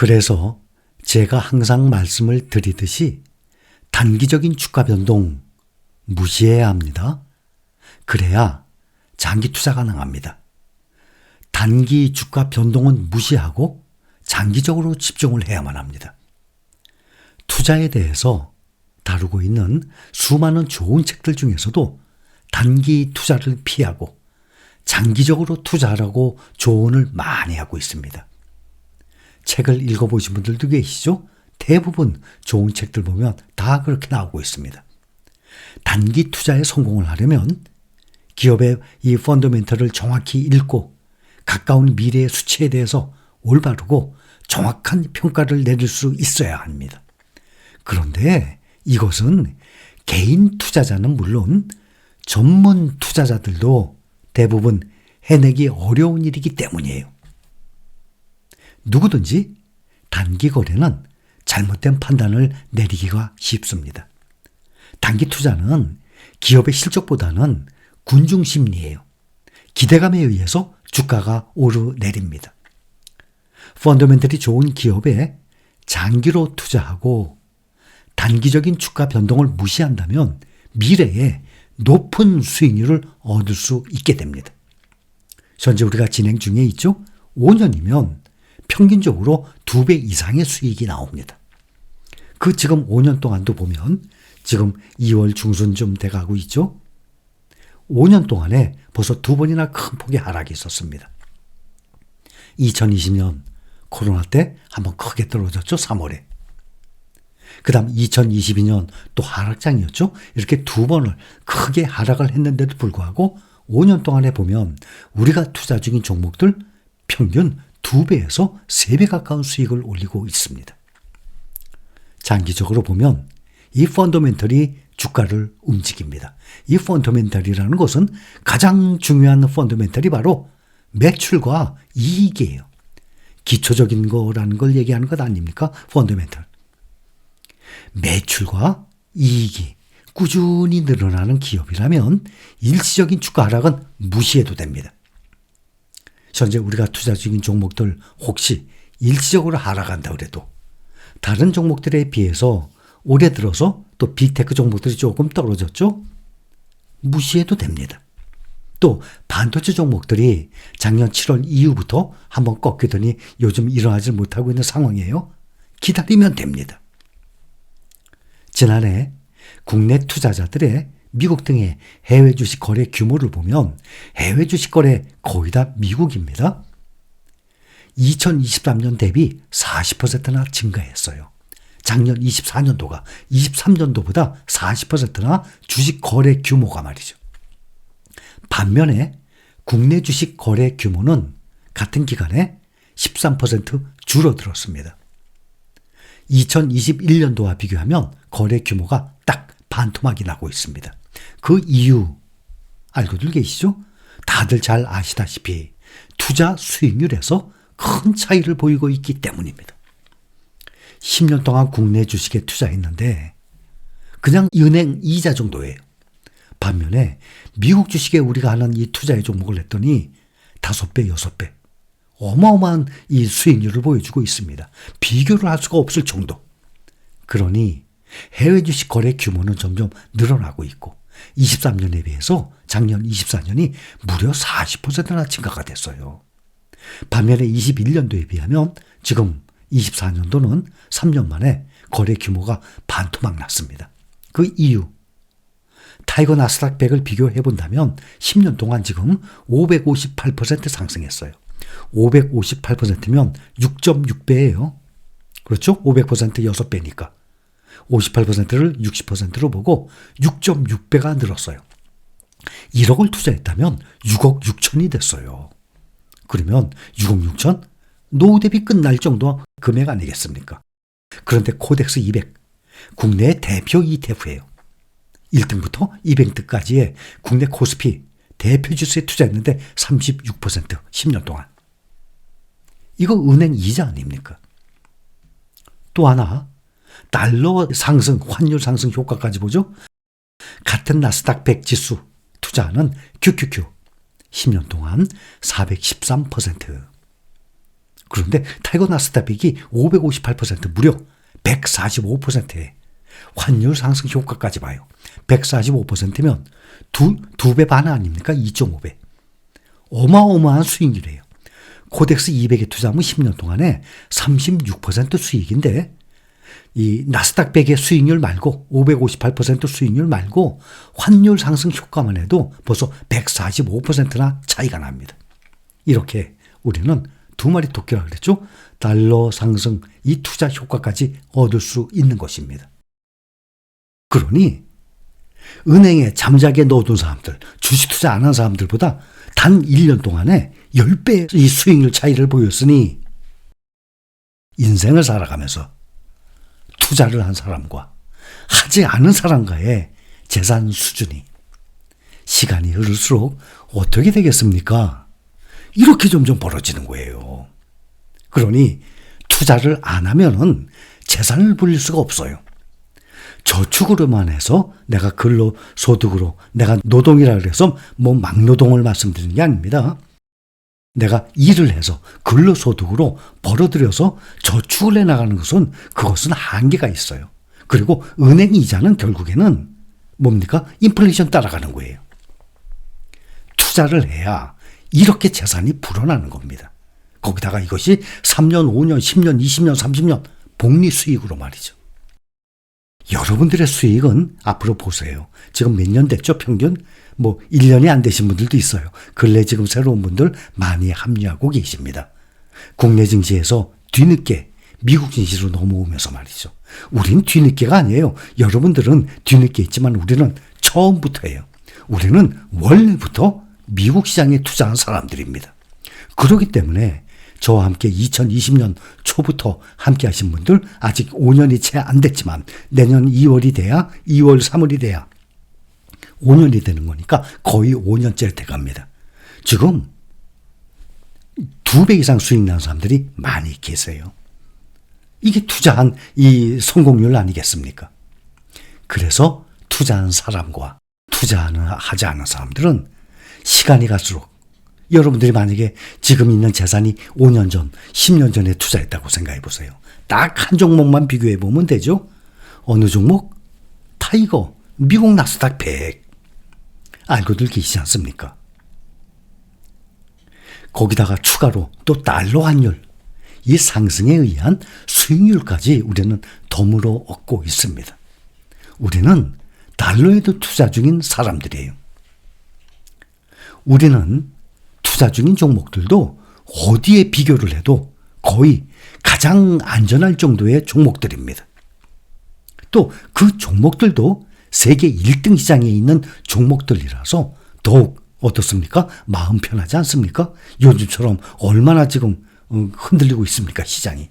그래서 제가 항상 말씀을 드리듯이 단기적인 주가 변동 무시해야 합니다. 그래야 장기 투자 가능합니다. 단기 주가 변동은 무시하고 장기적으로 집중을 해야만 합니다. 투자에 대해서 다루고 있는 수많은 좋은 책들 중에서도 단기 투자를 피하고 장기적으로 투자하라고 조언을 많이 하고 있습니다. 책을 읽어보신 분들도 계시죠? 대부분 좋은 책들 보면 다 그렇게 나오고 있습니다. 단기 투자에 성공을 하려면 기업의 이 펀더멘털을 정확히 읽고 가까운 미래의 수치에 대해서 올바르고 정확한 평가를 내릴 수 있어야 합니다. 그런데 이것은 개인 투자자는 물론 전문 투자자들도 대부분 해내기 어려운 일이기 때문이에요. 누구든지 단기 거래는 잘못된 판단을 내리기가 쉽습니다. 단기 투자는 기업의 실적보다는 군중 심리예요. 기대감에 의해서 주가가 오르내립니다. 펀더멘털이 좋은 기업에 장기로 투자하고 단기적인 주가 변동을 무시한다면 미래에 높은 수익률을 얻을 수 있게 됩니다. 현재 우리가 진행 중에 있죠? 5년이면 평균적으로 2배 이상의 수익이 나옵니다. 그 지금 5년 동안도 보면 지금 2월 중순쯤 돼가고 있죠? 5년 동안에 벌써 두 번이나 큰 폭의 하락이 있었습니다. 2020년 코로나 때 한번 크게 떨어졌죠, 3월에. 그 다음 2022년 또 하락장이었죠. 이렇게 두 번을 크게 하락을 했는데도 불구하고 5년 동안에 보면 우리가 투자 중인 종목들 평균 2배에서 3배 가까운 수익을 올리고 있습니다. 장기적으로 보면 이 펀더멘털이 주가를 움직입니다. 이 펀더멘털이라는 것은 가장 중요한 펀더멘털이 바로 매출과 이익이에요. 기초적인 거라는 걸 얘기하는 것 아닙니까? 펀더멘털. 매출과 이익이 꾸준히 늘어나는 기업이라면 일시적인 주가 하락은 무시해도 됩니다. 현재 우리가 투자 중인 종목들 혹시 일시적으로 하락한다 그래도 다른 종목들에 비해서 올해 들어서 또 빅테크 종목들이 조금 떨어졌죠? 무시해도 됩니다. 또 반도체 종목들이 작년 7월 이후부터 한번 꺾이더니 요즘 일어나지 못하고 있는 상황이에요. 기다리면 됩니다. 지난해 국내 투자자들의 미국 등의 해외 주식 거래 규모를 보면 해외 주식 거래 거의 다 미국입니다. 2023년 대비 40%나 증가했어요. 작년 24년도가 23년도보다 40%나 주식 거래 규모가 말이죠. 반면에 국내 주식 거래 규모는 같은 기간에 13% 줄어들었습니다. 2021년도와 비교하면 거래 규모가 딱 반토막이 나고 있습니다. 그 이유 알고들 계시죠? 다들 잘 아시다시피 투자 수익률에서 큰 차이를 보이고 있기 때문입니다. 10년 동안 국내 주식에 투자했는데 그냥 은행 이자 정도예요. 반면에 미국 주식에 우리가 하는 이 투자의 종목을 했더니 5배, 6배. 어마어마한 이 수익률을 보여주고 있습니다. 비교를 할 수가 없을 정도. 그러니 해외 주식 거래 규모는 점점 늘어나고 있고 23년에 비해서 작년 24년이 무려 40%나 증가가 됐어요. 반면에 21년도에 비하면 지금 24년도는 3년 만에 거래 규모가 반토막 났습니다. 그 이유 타이거 나스닥 100을 비교해 본다면 10년 동안 지금 558% 상승했어요. 558%면 6.6배예요. 그렇죠? 500% 6배니까. 58%를 60%로 보고 6.6배가 늘었어요. 1억을 투자했다면 6억 6천이 됐어요. 그러면 6억 6천? 노후 대비 끝날 정도 금액 아니겠습니까? 그런데 코덱스 200, 국내 대표 ETF예요. 1등부터 200등까지의 국내 코스피 대표 지수에 투자했는데 36% 10년 동안. 이거 은행 이자 아닙니까? 또 하나 달러 상승, 환율 상승 효과까지 보죠. 같은 나스닥 100 지수 투자하는 QQQ 10년 동안 413%. 그런데 타이거 나스닥이 558% 무려 145%에 환율 상승 효과까지 봐요. 145%면 두, 두 배 반 아닙니까? 2.5배. 어마어마한 수익이래요. 코덱스 200에 투자하면 10년 동안에 36% 수익인데 이 나스닥 100의 수익률 말고 558% 수익률 말고 환율 상승 효과만 해도 벌써 145%나 차이가 납니다. 이렇게 우리는 두 마리 토끼라 그랬죠. 달러 상승 이 투자 효과까지 얻을 수 있는 것입니다. 그러니 은행에 잠자게 넣어둔 사람들, 주식 투자 안 한 사람들보다 단 1년 동안에 10배 이 수익률 차이를 보였으니 인생을 살아가면서 투자를 한 사람과 하지 않은 사람과의 재산 수준이 시간이 흐를수록 어떻게 되겠습니까? 이렇게 점점 벌어지는 거예요. 그러니 투자를 안 하면은 재산을 불릴 수가 없어요. 저축으로만 해서 내가 근로 소득으로 내가 노동이라 그래서 뭐 막노동을 말씀드리는 게 아닙니다. 내가 일을 해서 근로 소득으로 벌어들여서 저축을 해 나가는 것은 그것은 한계가 있어요. 그리고 은행 이자는 결국에는 뭡니까? 인플레이션 따라가는 거예요. 투자를 해야 이렇게 재산이 불어나는 겁니다. 거기다가 이것이 3년, 5년, 10년, 20년, 30년 복리 수익으로 말이죠. 여러분들의 수익은 앞으로 보세요. 지금 몇 년 됐죠? 평균? 뭐 1년이 안 되신 분들도 있어요. 근래 지금 새로운 분들 많이 합류하고 계십니다. 국내 증시에서 뒤늦게 미국 증시로 넘어오면서 말이죠. 우린 뒤늦게가 아니에요. 여러분들은 뒤늦게 있지만 우리는 처음부터예요. 우리는 원래부터 미국 시장에 투자한 사람들입니다. 그렇기 때문에 저와 함께 2020년 초부터 함께 하신 분들 아직 5년이 채 안 됐지만 내년 2월이 돼야 2월 3월이 돼야 5년이 되는 거니까 거의 5년째 돼 갑니다. 지금 두 배 이상 수익 나는 사람들이 많이 계세요. 이게 투자한 이 성공률 아니겠습니까? 그래서 투자한 사람과 투자하는 하지 않은 사람들은 시간이 갈수록 여러분들이 만약에 지금 있는 재산이 5년 전, 10년 전에 투자했다고 생각해 보세요. 딱 한 종목만 비교해 보면 되죠. 어느 종목? 타이거, 미국 나스닥 100. 알고들 계시지 않습니까? 거기다가 추가로 또 달러 환율, 이 상승에 의한 수익률까지 우리는 덤으로 얻고 있습니다. 우리는 달러에도 투자 중인 사람들이에요. 우리는 투자 중인 종목들도 어디에 비교를 해도 거의 가장 안전할 정도의 종목들입니다. 또 그 종목들도 세계 1등 시장에 있는 종목들이라서 더욱 어떻습니까? 마음 편하지 않습니까? 요즘처럼 얼마나 지금 어, 흔들리고 있습니까? 시장이.